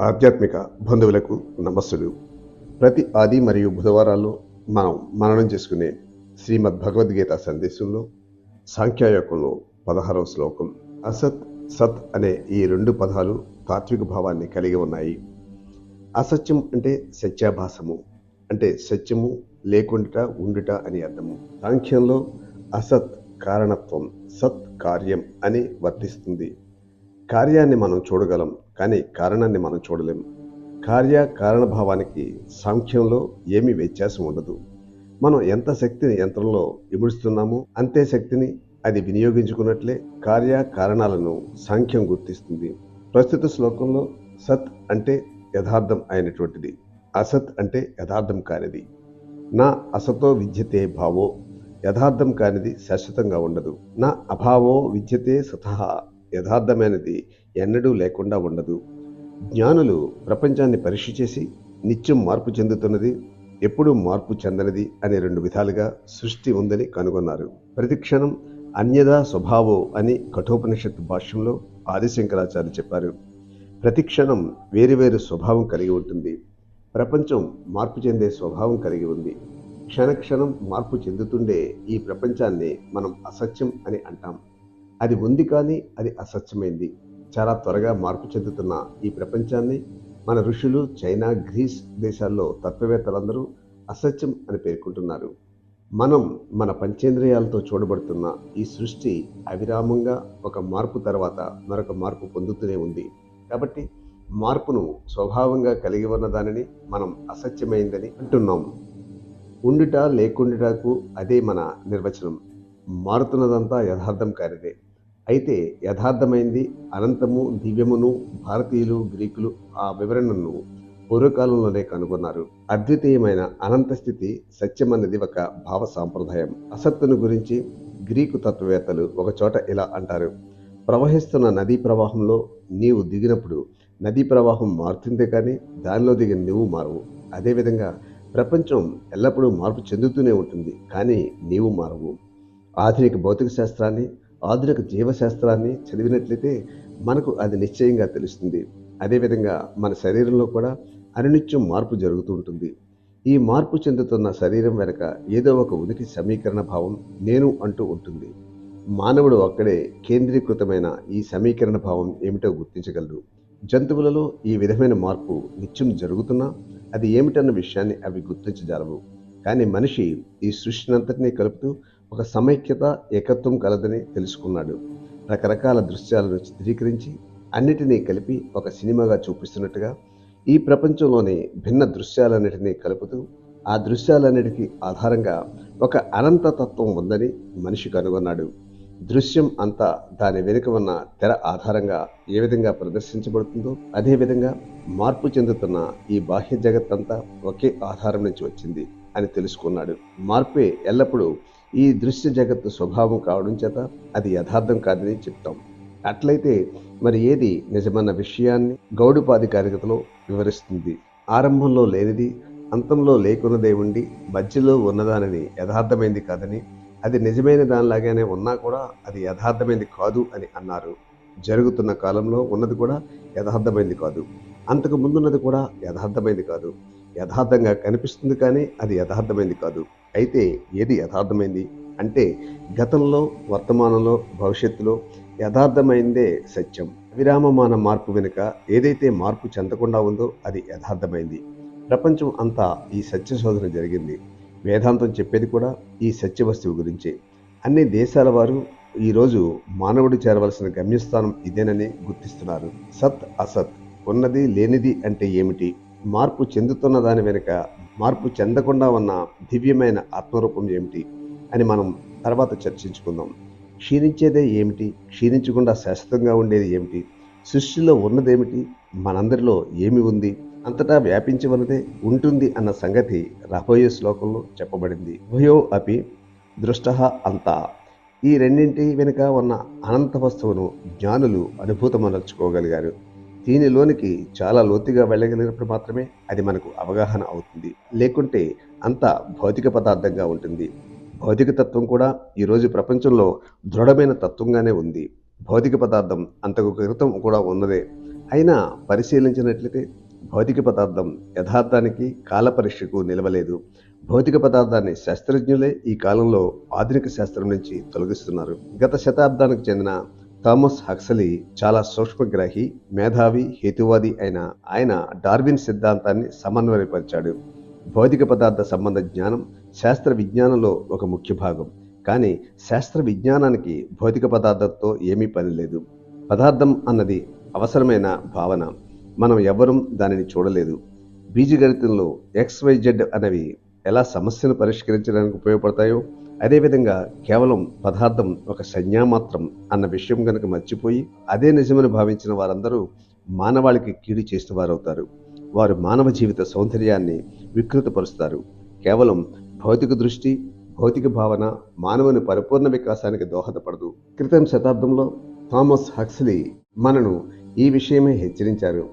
ఆధ్యాత్మిక బంధువులకు నమస్సులు. ప్రతి ఆది మరియు బుధవారాల్లో మనం మననం చేసుకునే శ్రీమద్ భగవద్గీత సందేశంలో సాంఖ్యాయోగంలో పదహారవ శ్లోకం అసత్ సత్ అనే ఈ రెండు పదాలు తాత్విక భావాన్ని కలిగి ఉన్నాయి. అసత్యం అంటే సత్యాభాసము అంటే సత్యము లేకుండుట ఉండుట అని అర్థము. సాంఖ్యంలో అసత్ కారణత్వం సత్ కార్యం అని వర్తిస్తుంది. కార్యాన్ని మనం చూడగలం కానీ కారణాన్ని మనం చూడలేం కార్య కారణభావానికి సాంఖ్యంలో ఏమీ వ్యత్యాసం ఉండదు. మనం ఎంత శక్తిని యంత్రంలో ఇముడుస్తున్నామో అంతే శక్తిని అది వినియోగించుకున్నట్లే కార్య కారణాలను సాంఖ్యం గుర్తిస్తుంది. ప్రస్తుత శ్లోకంలో సత్ అంటే యథార్థం అయినటువంటిది. అసత్ అంటే యథార్థం కానిది. నా అసతో విద్యతే భావో యథార్థం కానిది శాశ్వతంగా ఉండదు. నా అభావో విద్యతే సతహ యథార్థమైనది ఎన్నడూ లేకుండా ఉండదు. జ్ఞానులు ప్రపంచాన్ని పరీక్ష చేసి నిత్యం మార్పు చెందుతున్నది ఎప్పుడూ మార్పు చెందనిది అనే రెండు విధాలుగా సృష్టి ఉందని కనుగొన్నారు. ప్రతిక్షణం అన్యదా స్వభావో అని కఠోపనిషత్తు భాష్యంలో ఆదిశంకరాచార్య చెప్పారు. ప్రతి క్షణం వేరువేరు స్వభావం కలిగి ఉంటుంది. ప్రపంచం మార్పు చెందే స్వభావం కలిగి ఉంది. క్షణక్షణం మార్పు చెందుతుండే ఈ ప్రపంచాన్ని మనం అసత్యం అని అంటాం. అది ఉంది కానీ అది అసత్యమైంది. చాలా త్వరగా మార్పు చెందుతున్న ఈ ప్రపంచాన్ని మన ఋషులు చైనా గ్రీస్ దేశాల్లో తత్వవేత్తలందరూ అసత్యం అని పేర్కొంటున్నారు. మనం మన పంచేంద్రియాలతో చూడబడుతున్న ఈ సృష్టి అవిరామంగా ఒక మార్పు తర్వాత మరొక మార్పు పొందుతూనే ఉంది. కాబట్టి మార్పును స్వభావంగా కలిగి ఉన్న దానిని మనం అసత్యమైందని అంటున్నాం. ఉండుట లేకుండుటకు అదే మన నిర్వచనం. మారుతున్నదంతా యథార్థం కానిదే. అయితే యథార్థమైంది అనంతము దివ్యమును భారతీయులు గ్రీకులు ఆ వివరణను పూర్వకాలంలోనే కనుగొన్నారు. అద్వితీయమైన అనంత స్థితి సత్యం అనేది ఒక భావ సాంప్రదాయం. అసత్తును గురించి గ్రీకు తత్వవేత్తలు ఒకచోట ఇలా అంటారు. ప్రవహిస్తున్న నదీ ప్రవాహంలో నీవు దిగినప్పుడు నదీ ప్రవాహం మారుతుందే కానీ దానిలో దిగిన నువ్వు మారవు. అదేవిధంగా ప్రపంచం ఎల్లప్పుడూ మార్పు చెందుతూనే ఉంటుంది కానీ నీవు మారవు. ఆధునిక భౌతిక శాస్త్రాన్ని ఆధునిక జీవశాస్త్రాన్ని చదివినట్లయితే మనకు అది నిశ్చయంగా తెలుస్తుంది. అదేవిధంగా మన శరీరంలో కూడా అనునిత్యం మార్పు జరుగుతూ ఉంటుంది. ఈ మార్పు చెందుతున్న శరీరం వెనక ఏదో ఒక ఉనికి సమీకరణ భావం నేను అంటూ ఉంటుంది. మానవుడు అక్కడే కేంద్రీకృతమైన ఈ సమీకరణ భావం ఏమిటో గుర్తించగలడు. జంతువులలో ఈ విధమైన మార్పు నిత్యం జరుగుతున్నా అది ఏమిటన్న విషయాన్ని అవి గుర్తించజాలవు. కానీ మనిషి ఈ సృష్టినంతటినీ కలుపుతూ ఒక సమైక్యత ఏకత్వం కలదని తెలుసుకున్నాడు. రకరకాల దృశ్యాలను చిత్రీకరించి అన్నిటినీ కలిపి ఒక సినిమాగా చూపిస్తున్నట్టుగా ఈ ప్రపంచంలోని భిన్న దృశ్యాలన్నిటినీ కలుపుతూ ఆ దృశ్యాలన్నిటికీ ఆధారంగా ఒక అనంత తత్వం ఉందని మనిషి కనుగొన్నాడు. దృశ్యం అంతా దాని వెనుక ఉన్న తెర ఆధారంగా ఏ విధంగా ప్రదర్శించబడుతుందో అదేవిధంగా మార్పు చెందుతున్న ఈ బాహ్య జగత్తంతా ఒకే ఆధారం నుంచి వచ్చింది అని తెలుసుకున్నాడు. మార్పే ఎల్లప్పుడూ ఈ దృశ్య జగత్తు స్వభావం కావడం చేత అది యథార్థం కాదని చెప్తాం. అట్లయితే మరి ఏది నిజమన్న విషయాన్ని గౌడుపాధికారికతలో వివరిస్తుంది. ఆరంభంలో లేనిది అంతంలో లేకున్నదే ఉండి మధ్యలో ఉన్నదానిని యథార్థమైంది కాదని అది నిజమైన దానిలాగానే ఉన్నా కూడా అది యథార్థమైంది కాదు అని అన్నారు. జరుగుతున్న కాలంలో ఉన్నది కూడా యథార్థమైంది కాదు. అంతకు ముందున్నది కూడా యథార్థమైంది కాదు. యథార్థంగా కనిపిస్తుంది కానీ అది యథార్థమైంది కాదు. అయితే ఏది యథార్థమైంది? అంటే గతంలో వర్తమానంలో భవిష్యత్తులో యథార్థమైందే సత్యం. విరామమాన మార్పు వెనుక ఏదైతే మార్పు చెందకుండా ఉందో అది యథార్థమైంది. ప్రపంచం అంతా ఈ సత్య శోధన జరిగింది. వేదాంతం చెప్పేది కూడా ఈ సత్య వస్తువు గురించే. అన్ని దేశాల వారు ఈరోజు మానవుడు చేరవలసిన గమ్యస్థానం ఇదేనని గుర్తిస్తున్నారు. సత్ అసత్. ఉన్నది లేనిది అంటే ఏమిటి? మార్పు చెందుతున్న దాని వెనుక మార్పు చెందకుండా ఉన్న దివ్యమైన ఆత్మరూపం ఏమిటి అని మనం తర్వాత చర్చించుకుందాం. క్షీణించేదే ఏమిటి? క్షీణించకుండా శాశ్వతంగా ఉండేది ఏమిటి? సృష్టిలో ఉన్నదేమిటి? మనందరిలో ఏమి ఉంది? అంతటా వ్యాపించి ఉంటుంది అన్న సంగతి రాబోయే శ్లోకంలో చెప్పబడింది. ఉభయో అపి దృష్ట అంతా. ఈ రెండింటి వెనుక ఉన్న అనంత వస్తువును జ్ఞానులు అనుభూతమనర్చుకోగలిగారు. దీనిలోనికి చాలా లోతుగా వెళ్ళగలిగినప్పుడు మాత్రమే అది మనకు అవగాహన అవుతుంది. లేకుంటే అంత భౌతిక పదార్థంగా ఉంటుంది. భౌతిక తత్వం కూడా ఈరోజు ప్రపంచంలో దృఢమైన తత్వంగానే ఉంది. భౌతిక పదార్థం అంతకు క్రితం కూడా ఉన్నదే. అయినా పరిశీలించినట్లయితే భౌతిక పదార్థం యథార్థానికి కాల పరీక్షకు నిలవలేదు. భౌతిక పదార్థాన్ని శాస్త్రజ్ఞులే ఈ కాలంలో ఆధునిక శాస్త్రం నుంచి తొలగిస్తున్నారు. గత శతాబ్దానికి చెందిన థామస్ హక్సలీ చాలా సూక్ష్మగ్రాహి మేధావి హేతువాది అయిన ఆయన డార్విన్ సిద్ధాంతాన్ని సమన్వయపరిచాడు. భౌతిక పదార్థ సంబంధ జ్ఞానం శాస్త్ర విజ్ఞానంలో ఒక ముఖ్య భాగం. కానీ శాస్త్ర విజ్ఞానానికి భౌతిక పదార్థంతో ఏమీ పని లేదు. పదార్థం అన్నది అవసరమైన భావన. మనం ఎవ్వరం దానిని చూడలేదు. బీజగణితంలో ఎక్స్వైజెడ్ అనేవి ఎలా సమస్యను పరిష్కరించడానికి ఉపయోగపడతాయో అదేవిధంగా కేవలం పదార్థం ఒక సంజ్ఞామాత్రం అన్న విషయం కనుక మర్చిపోయి అదే నిజమని భావించిన వారందరూ మానవాళికి కీడు చేసిన వారవుతారు వారు మానవ జీవిత సౌందర్యాన్ని వికృతపరుస్తారు. కేవలం భౌతిక దృష్టి భౌతిక భావన మానవుని పరిపూర్ణ వికాసానికి దోహదపడదు. క్రితం శతాబ్దంలో థామస్ హక్స్లీ మనను ఈ విషయమే హెచ్చరించారు.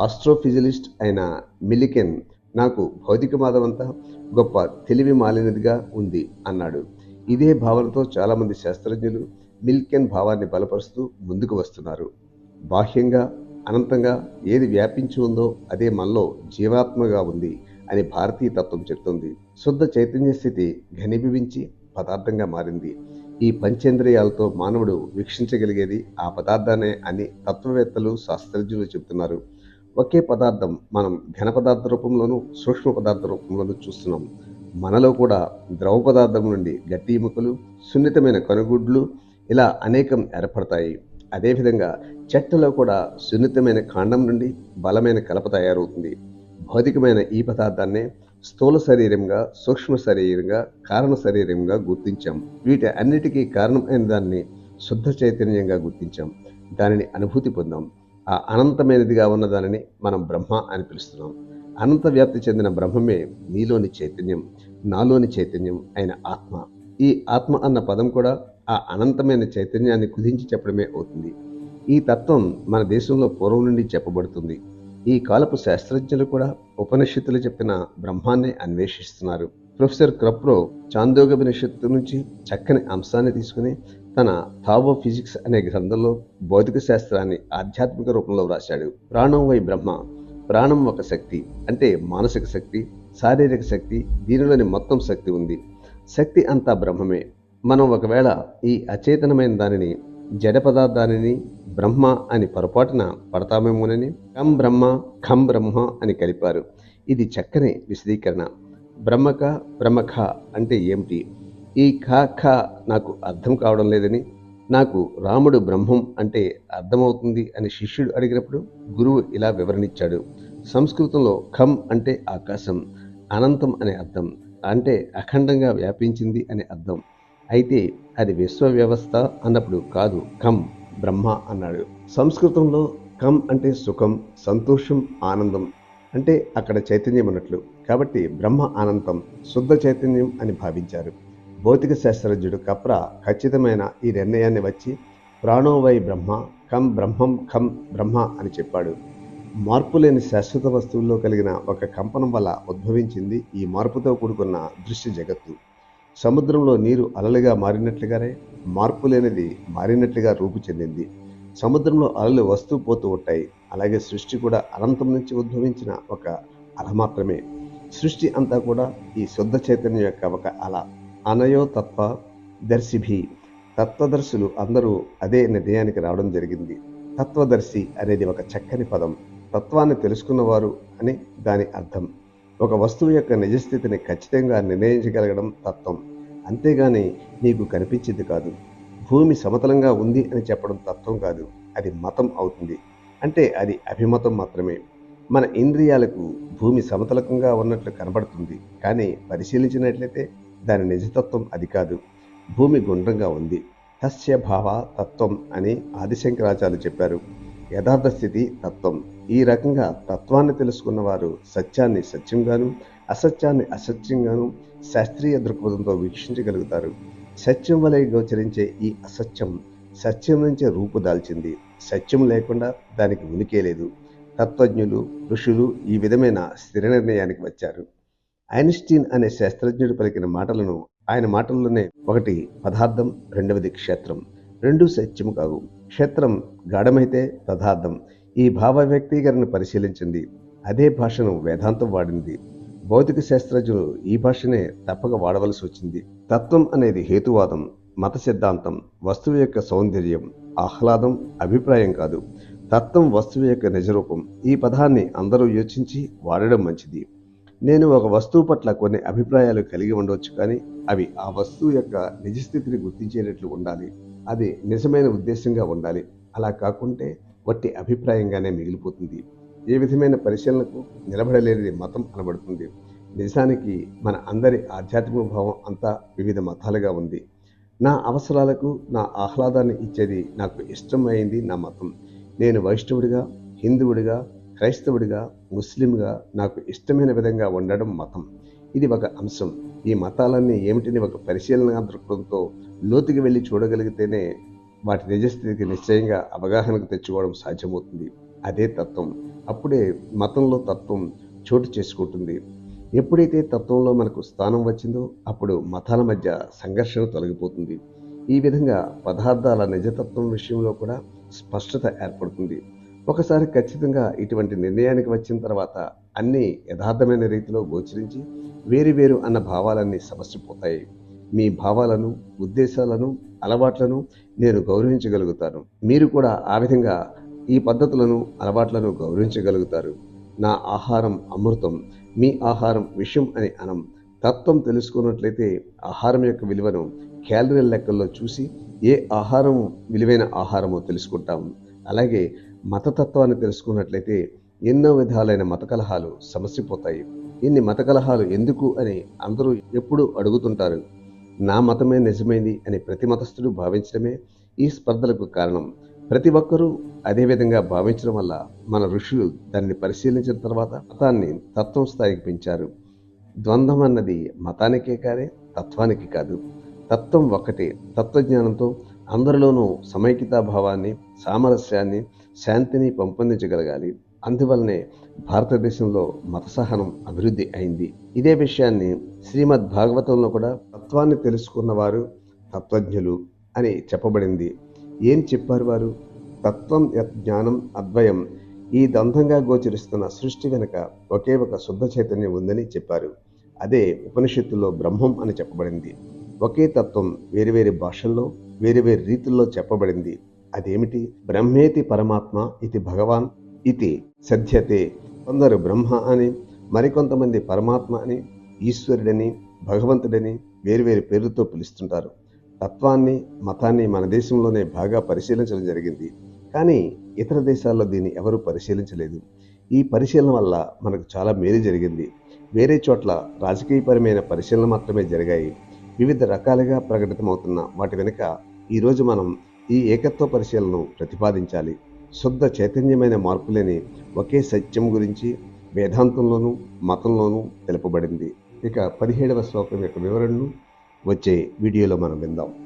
ఆస్ట్రోఫిజిలిస్ట్ అయిన మిలికెన్ నాకు భౌతికవాదం అంతా గొప్ప తెలివి మాలినదిగా ఉంది అన్నాడు. ఇదే భావనతో చాలామంది శాస్త్రజ్ఞులు మిల్కెన్ భావాన్ని బలపరుస్తూ ముందుకు వస్తున్నారు. బాహ్యంగా అనంతంగా ఏది వ్యాపించి ఉందో అదే మనలో జీవాత్మగా ఉంది అని భారతీయ తత్వం చెప్తుంది. శుద్ధ చైతన్య స్థితి ఘనీభవించి పదార్థంగా మారింది. ఈ పంచేంద్రియాలతో మానవుడు వీక్షించగలిగేది ఆ పదార్థానే అని తత్వవేత్తలు శాస్త్రజ్ఞులు చెబుతున్నారు. ఒకే పదార్థం మనం ఘన పదార్థ రూపంలోనూ సూక్ష్మ పదార్థ రూపంలోనూ చూస్తున్నాం. మనలో కూడా ద్రవ పదార్థం నుండి గట్టి ఎముకలు సున్నితమైన కనుగుడ్లు ఇలా అనేకం ఏర్పడతాయి. అదేవిధంగా చెట్టులో కూడా సున్నితమైన కాండం నుండి బలమైన కలప తయారవుతుంది. భౌతికమైన ఈ పదార్థాన్నే స్థూల శరీరంగా సూక్ష్మ శరీరంగా కారణ శరీరంగా గుర్తించాం. వీటి అన్నిటికీ కారణమైన దాన్ని శుద్ధ చైతన్యంగా గుర్తించాం. దానిని అనుభూతి పొందాం. ఆ అనంతమైనదిగా ఉన్న దానిని మనం బ్రహ్మ అని పిలుస్తున్నాం. అనంత వ్యాప్తి చెందిన బ్రహ్మమే నీలోని చైతన్యం నాలోని చైతన్యం అయిన ఆత్మ. ఈ ఆత్మ అన్న పదం కూడా ఆ అనంతమైన చైతన్యాన్ని కుదించి చెప్పడమే అవుతుంది. ఈ తత్వం మన దేశంలో పూర్వం నుండి చెప్పబడుతుంది. ఈ కాలపు శాస్త్రజ్ఞులు కూడా ఉపనిషత్తులు చెప్పిన బ్రహ్మాన్ని అన్వేషిస్తున్నారు. ప్రొఫెసర్ క్రప్రో చాందోగోపనిషత్తు నుంచి చక్కని అంశాన్ని తీసుకుని తన థావో ఫిజిక్స్ అనే గ్రంథంలో భౌతిక శాస్త్రాన్ని ఆధ్యాత్మిక రూపంలో వ్రాశాడు. ప్రాణం వై బ్రహ్మ ప్రాణం ఒక శక్తి అంటే మానసిక శక్తి శారీరక శక్తి దీనిలోని మొత్తం శక్తి ఉంది. శక్తి అంతా బ్రహ్మమే. మనం ఒకవేళ ఈ అచేతనమైన దానిని జడ పదార్థానిని బ్రహ్మ అని పొరపాటున పడతామేమోనని కం బ్రహ్మ ఖం బ్రహ్మ అని కలిపారు. ఇది చక్కని విశదీకరణ. బ్రహ్మక బ్రహ్మఖ అంటే ఏమిటి? ఈ ఖా ఖా నాకు అర్థం కావడం లేదని. నాకు రాముడు బ్రహ్మం అంటే అర్థమవుతుంది అని శిష్యుడు అడిగినప్పుడు గురువు ఇలా వివరణిచ్చాడు. సంస్కృతంలో ఖం అంటే ఆకాశం అనంతం అనే అర్థం అంటే అఖండంగా వ్యాపించింది అనే అర్థం. అయితే అది విశ్వ వ్యవస్థ అన్నప్పుడు కాదు కం బ్రహ్మ అన్నాడు. సంస్కృతంలో కం అంటే సుఖం సంతోషం ఆనందం అంటే అక్కడ చైతన్యం అన్నట్లు కాబట్టి బ్రహ్మ ఆనందం శుద్ధ చైతన్యం అని భావించారు. భౌతిక శాస్త్రజ్ఞుడు కప్రా ఖచ్చితమైన ఈ నిర్ణయాన్ని వచ్చి ప్రాణోవై బ్రహ్మ కం బ్రహ్మం ఖం బ్రహ్మ అని చెప్పాడు. మార్పు లేని శాశ్వత వస్తువుల్లో కలిగిన ఒక కంపనం వల్ల ఉద్భవించింది ఈ మార్పుతో కూడుకున్న దృశ్య జగత్తు. సముద్రంలో నీరు అలలుగా మారినట్లుగానే మార్పు లేనిది మారినట్లుగా రూపు చెందింది. సముద్రంలో అలలు వస్తూ పోతూ ఉంటాయి. అలాగే సృష్టి కూడా అనంతం నుంచి ఉద్భవించిన ఒక అల మాత్రమే. సృష్టి అంతా కూడా ఈ శుద్ధ చైతన్యం యొక్క ఒక అల. అనయో తత్వ దర్శిభి. తత్వదర్శులు అందరూ అదే నిర్ణయానికి రావడం జరిగింది. తత్వదర్శి అనేది ఒక చక్కని పదం. తత్వాన్ని తెలుసుకున్నవారు అని దాని అర్థం. ఒక వస్తువు యొక్క నిజస్థితిని ఖచ్చితంగా నిర్ణయించగలగడం తత్వం. అంతేగాని నీకు కనిపించింది కాదు. భూమి సమతలంగా ఉంది అని చెప్పడం తత్వం కాదు. అది మతం అవుతుంది. అంటే అది అభిమతం మాత్రమే. మన ఇంద్రియాలకు భూమి సమతలకంగా ఉన్నట్లు కనబడుతుంది. కానీ పరిశీలించినట్లయితే దాని నిజతత్వం అది కాదు. భూమి గుండ్రంగా ఉంది. తస్య భావ తత్వం అని ఆదిశంకరాచార్యులు చెప్పారు. యథార్థ స్థితి తత్వం. ఈ రకంగా తత్వాన్ని తెలుసుకున్న వారు సత్యాన్ని సత్యంగాను అసత్యాన్ని అసత్యంగాను శాస్త్రీయ దృక్పథంతో వీక్షించగలుగుతారు. సత్యం వలె గోచరించే ఈ అసత్యం సత్యం నుంచే రూపు దాల్చింది. సత్యం లేకుండా దానికి ఉనికే లేదు. తత్వజ్ఞులు ఋషులు ఈ విధమైన స్థిర నిర్ణయానికి వచ్చారు. ఐన్స్టీన్ అనే శాస్త్రజ్ఞుడు పలికిన మాటలను ఆయన మాటల్లోనే ఒకటి పదార్థం రెండవది క్షేత్రం రెండు సత్యము కావు. క్షేత్రం గాఢమైతే పదార్థం ఈ భావ వ్యక్తీకరణ పరిశీలించింది. అదే భాషను వేదాంతం వాడింది. భౌతిక శాస్త్రజ్ఞులు ఈ భాషనే తప్పక వాడవలసి వచ్చింది. తత్వం అనేది హేతువాదం మత సిద్ధాంతం వస్తువు యొక్క సౌందర్యం ఆహ్లాదం అభిప్రాయం కాదు. తత్వం వస్తువు యొక్క నిజరూపం. ఈ పదాన్ని అందరూ యోచించి వాడడం మంచిది. నేను ఒక వస్తువు పట్ల కొన్ని అభిప్రాయాలు కలిగి ఉండవచ్చు కానీ అవి ఆ వస్తువు యొక్క నిజస్థితిని గుర్తించేటట్లు ఉండాలి. అది నిజమైన ఉద్దేశంగా ఉండాలి. అలా కాకుంటే వట్టి అభిప్రాయంగానే మిగిలిపోతుంది. ఏ విధమైన పరిశీలనకు నిలబడలేనిది మతం అనబడుతుంది. నిజానికి మన అందరి ఆధ్యాత్మిక భావం అంతా వివిధ మతాలుగా ఉంది. నా అవసరాలకు నా ఆహ్లాదాన్ని ఇచ్చేది నాకు ఇష్టమైంది నా మతం. నేను వైష్ణవుడిగా హిందువుడిగా క్రైస్తవుడిగా ముస్లింగా నాకు ఇష్టమైన విధంగా ఉండడం మతం. ఇది ఒక అంశం. ఈ మతాలన్నీ ఏమిటిని ఒక పరిశీలన దృక్పథంతో లోతుకి వెళ్ళి చూడగలిగితేనే వాటి నిజస్థితికి నిశ్చయంగా అవగాహనకు తెచ్చుకోవడం సాధ్యమవుతుంది. అదే తత్వం. అప్పుడే మతంలో తత్వం చోటు చేసుకుంటుంది. ఎప్పుడైతే తత్వంలో మనకు స్థానం వచ్చిందో అప్పుడు మతాల మధ్య సంఘర్షణ తొలగిపోతుంది. ఈ విధంగా పదార్థాల నిజతత్వం విషయంలో కూడా స్పష్టత ఏర్పడుతుంది. ఒకసారి ఖచ్చితంగా ఇటువంటి నిర్ణయానికి వచ్చిన తర్వాత అన్నీ యథార్థమైన రీతిలో గోచరించి వేరు వేరు అన్న భావాలన్నీ సమస్యపోతాయి మీ భావాలను ఉద్దేశాలను అలవాట్లను నేను గౌరవించగలుగుతాను. మీరు కూడా ఆ విధంగా ఈ పద్ధతులను అలవాట్లను గౌరవించగలుగుతారు. నా ఆహారం అమృతం మీ ఆహారం విషయం అని అనం. తత్వం తెలుసుకున్నట్లయితే ఆహారం యొక్క విలువను క్యాలరీల లెక్కల్లో చూసి ఏ ఆహారం విలువైన ఆహారమో తెలుసుకుంటాము అలాగే మతతత్వాన్ని తెలుసుకున్నట్లయితే ఎన్నో విధాలైన మత కలహాలు సమసిపోతాయి. ఇన్ని మత కలహాలు ఎందుకు అని అందరూ ఎప్పుడూ అడుగుతుంటారు. నా మతమే నిజమైంది అని ప్రతి మతస్థుడు భావించడమే ఈ స్పర్ధలకు కారణం. ప్రతి ఒక్కరూ అదేవిధంగా భావించడం వల్ల మన ఋషులు దాన్ని పరిశీలించిన తర్వాత మతాన్ని తత్వం స్థాయికి పెంచారు. ద్వంద్వం అన్నది మతానికే కాదే తత్వానికి కాదు. తత్వం ఒక్కటే. తత్వజ్ఞానంతో అందరిలోనూ సమైక్యతాభావాన్ని సామరస్యాన్ని శాంతిని పెంపొందించగలగాలి. అందువల్లనే భారతదేశంలో మత సహనం అభివృద్ధి అయింది. ఇదే విషయాన్ని శ్రీమద్ భాగవతంలో కూడా తత్వాన్ని తెలుసుకున్నవారు తత్వజ్ఞులు అని చెప్పబడింది. ఏం చెప్పారు వారు? తత్వం జ్ఞానం అద్వయం. ఈ దంతంగా గోచరిస్తున్న సృష్టి వెనుక ఒకే ఒక శుద్ధ చైతన్యం ఉందని చెప్పారు. అదే ఉపనిషత్తుల్లో బ్రహ్మం అని చెప్పబడింది. ఒకే తత్వం వేరు వేరు భాషల్లో వేరు వేరు రీతుల్లో చెప్పబడింది. అదేమిటి? బ్రహ్మేతి పరమాత్మ ఇది భగవాన్ ఇది సధ్యతే కొందరు బ్రహ్మ అని మరికొంతమంది పరమాత్మ అని ఈశ్వరుడని భగవంతుడని వేరువేరు పేర్లతో పిలుస్తుంటారు. తత్వాన్ని మతాన్ని మన దేశంలోనే బాగా పరిశీలించడం జరిగింది. కానీ ఇతర దేశాల్లో దీన్ని ఎవరూ పరిశీలించలేదు. ఈ పరిశీలన వల్ల మనకు చాలా మేలు జరిగింది. వేరే చోట్ల రాజకీయపరమైన పరిశీలన మాత్రమే జరిగాయి. వివిధ రకాలుగా ప్రకటితమవుతున్న వాటి వెనుక ఈరోజు మనం ఈ ఏకత్వ పరిశీలనను ప్రతిపాదించాలి. శుద్ధ చైతన్యమైన మార్పులేని ఒకే సత్యం గురించి వేదాంతంలోనూ మతంలోనూ తెలుపబడింది. ఇక పదిహేడవ శ్లోకం యొక్క వివరణను వచ్చే వీడియోలో మనం విందాం.